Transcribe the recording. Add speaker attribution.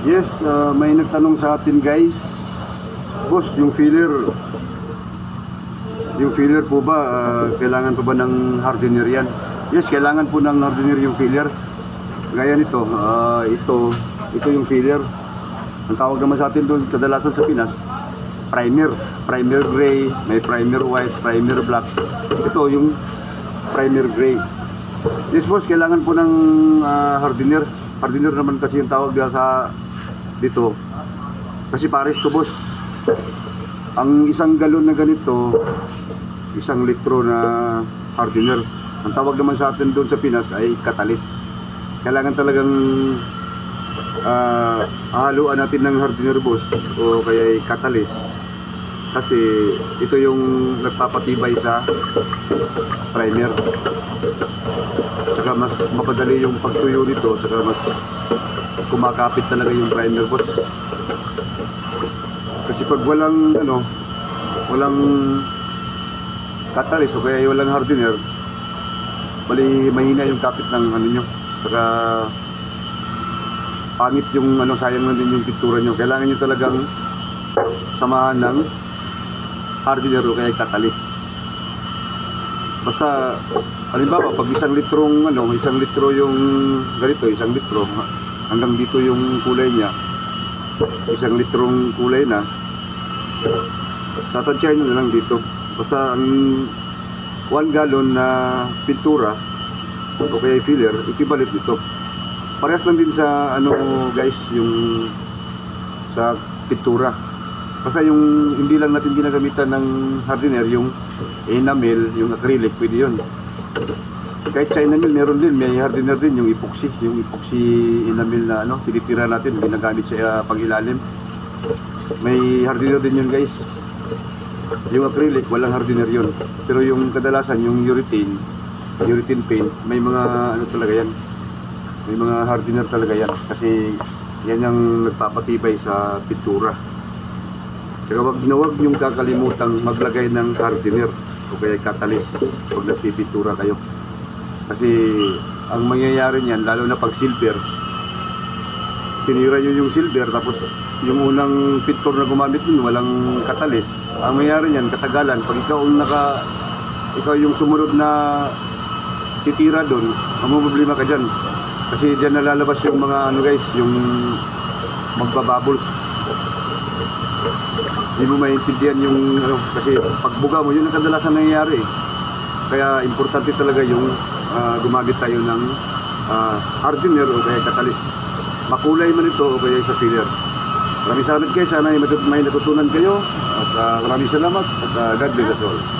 Speaker 1: Yes, uh, may nagtanong sa atin guys. Boss, yung filler, yung filler po ba, uh, kailangan po ba ng hardener yan? Yes, kailangan po ng hardener yung filler. Gaya nito, ah, ito, ito yung filler. Ang tawag naman sa atin doon, kadalasan sa Pinas, primer. Primer gray, may primer white, primer black. Ito yung primer gray. Yes boss, kailangan po ng ah, hardener. Hardener naman kasi yung tawag sa dito. Kasi pares to boss. Ang isang galon na ganito, isang litro na hardener. Ang tawag naman sa atin doon sa Pinas ay katalis. Kailangan talagang ah haluan natin ng hardener boss o kaya ay katalis. Kasi ito yung nagpapatibay sa primer. Saka mas mapadali yung pagtuyo nito, saka mas kumakapit talaga yung primer boss. Kasi pag walang ano, walang catalyst o kaya walang hardener, bali mahina yung kapit ng ano nyo. Saka pangit yung ano, sayang na din yung pintura nyo. Kailangan nyo talagang samahan ng hardener o kaya catalyst. Basta, halimbawa, pag isang litrong, ano, isang litro yung ganito, isang litro, hanggang dito yung kulay niya, isang litrong kulay na, tatansyahin nyo na lang dito. Basta ang 1 gallon na pintura, o kaya filler, equivalent dito. Parehas lang din sa, ano, guys, yung sa pintura. Basta yung hindi lang natin ginagamitan ng hardener, yung enamel, yung acrylic, pwede yun. Kahit sa enamel, meron din, may hardener din, yung epoxy, yung epoxy enamel na ano, tinitira natin, ginagamit sa uh, pangilalim. May hardener din yun guys. Yung acrylic, walang hardener yun. Pero yung kadalasan, yung urethane, urethane paint, may mga ano talaga yan. May mga hardener talaga yan. Kasi yan yung nagpapatibay sa pintura. Kaya wag na wag yung kakalimutang maglagay ng hardener o kaya catalyst pag nagpipintura kayo. Kasi ang mangyayari niyan, lalo na pag silver, sinira nyo yung silver tapos yung unang pintor na gumamit nun, walang catalyst. Ang mangyayari niyan, katagalan, pag ikaw ang naka, ikaw yung sumunod na titira doon, problema ka dyan. Kasi dyan nalalabas yung mga ano guys, yung magbabubbles hindi mo maintindihan yung ano, kasi pagbuga mo, yun ang kadalasan nangyayari. Kaya importante talaga yung ah, gumamit tayo ng ah, hardener o kaya catalyst. Makulay man ito o kaya sa filler. Maraming salamat kayo. Sana may natutunan kayo. At ah, maraming salamat. At ah, God bless us all.